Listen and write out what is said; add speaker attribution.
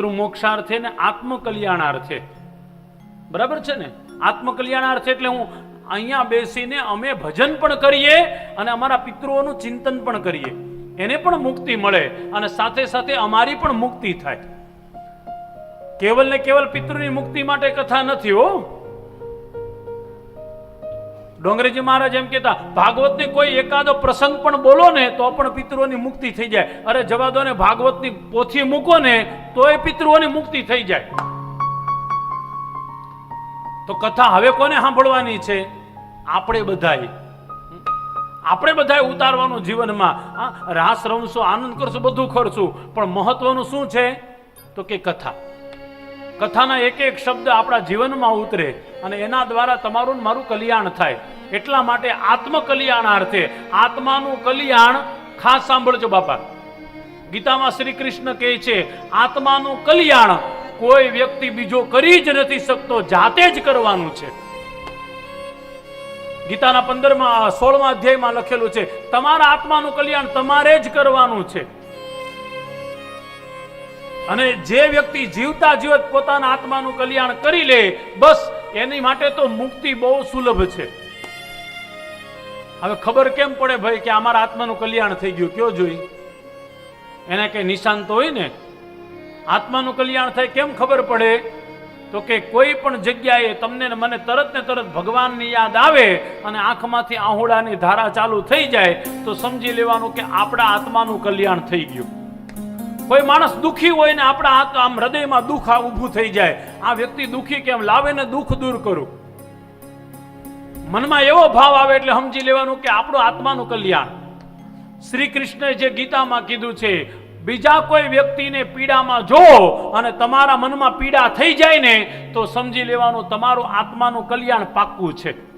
Speaker 1: પિતૃ મોક્ષાર્થે ને આત્મકલ્યાણાર્થે બરાબર છે ને? આત્મકલ્યાણાર્થે એટલે હું અહીંયા બેસીને અમે ભજન પણ કરીએ અને અમારા પિતૃઓનું ચિંતન પણ કરીએ. એને પણ મુક્તિ મળે અને સાથે સાથે અમારી પણ મુક્તિ થાય. કેવલ ને કેવલ પિતૃની મુક્તિ માટે કથા નથી હો. ડોંગરેજી મહારાજ એમ કહેતા, ભાગવતની કોઈ એકાદો પ્રસંગ પણ બોલો ને, તો પણ પિતૃઓની મુક્તિ થઈ જાય. અરે જવા દો ને ભાગવતની પોથી મૂકો ને, તોય પિતૃઓની મુક્તિ થઈ જાય. તો કથા હવે કોને સાંભળવાની છે? આપણે બધાએ. આપણે બધાએ ઉતારવાનું જીવનમાં. રાસ રમશું, આનંદ કરશું, બધું કરશું પણ મહત્વનું શું છે? તો કે કથા. કથાના એક એક શબ્દ આપણા જીવનમાં ઉતરે અને એના દ્વારા તમારું મારું કલ્યાણ થાય. એટલા માટે આત્મકલ્યાણાર્થે, આત્માનું કલ્યાણ ખાસ સાંભળજો બાપા. ગીતામાં શ્રી કૃષ્ણ કહે છે, આત્માનું કલ્યાણ કોઈ વ્યક્તિ બીજો કરી જ નથી શકતો, જાતે જ કરવાનું છે. ગીતાના પંદરમાં, સોળમા અધ્યાયમાં લખેલું છે, તમારા આત્માનું કલ્યાણ તમારે જ કરવાનું છે. અને જે વ્યક્તિ જીવતા જીવત પોતાના આત્માનું કલ્યાણ કરી લે, બસ એની માટે તો મુક્તિ બહુ સુલભ છે. હવે ખબર કેમ પડે ભાઈ કે અમારા આત્માનું કલ્યાણ થઈ ગયું? કયો જોઈ? એને કઈ નિશાન તો હોય ને? આત્માનું કલ્યાણ થાય કેમ ખબર પડે? તો કે કોઈ પણ જગ્યાએ તમને મને તરત ને તરત ભગવાનની યાદ આવે અને આંખમાંથી આહુડાની ધારા ચાલુ થઈ જાય, તો સમજી લેવાનું કે આપણા આત્માનું કલ્યાણ થઈ ગયું. કોઈ માણસ દુખી હોય ને આપણા હાથ આમ હૃદયમાં દુઃખ આ ઊભું થઈ જાય. આ વ્યક્તિ દુખી કેમ? લાવે ને દુઃખ દૂર કરું. મનમાં એવો ભાવ આવે એટલે સમજી લેવાનું કે આપણું આત્માનું કલ્યાણ. શ્રી કૃષ્ણએ જે ગીતામાં કીધું છે, બીજા કોઈ વ્યક્તિને પીડામાં જો અને તમારા મનમાં પીડા થઈ જાય ને, તો સમજી લેવાનું તમારું આત્માનું કલ્યાણ પાક્કું છે.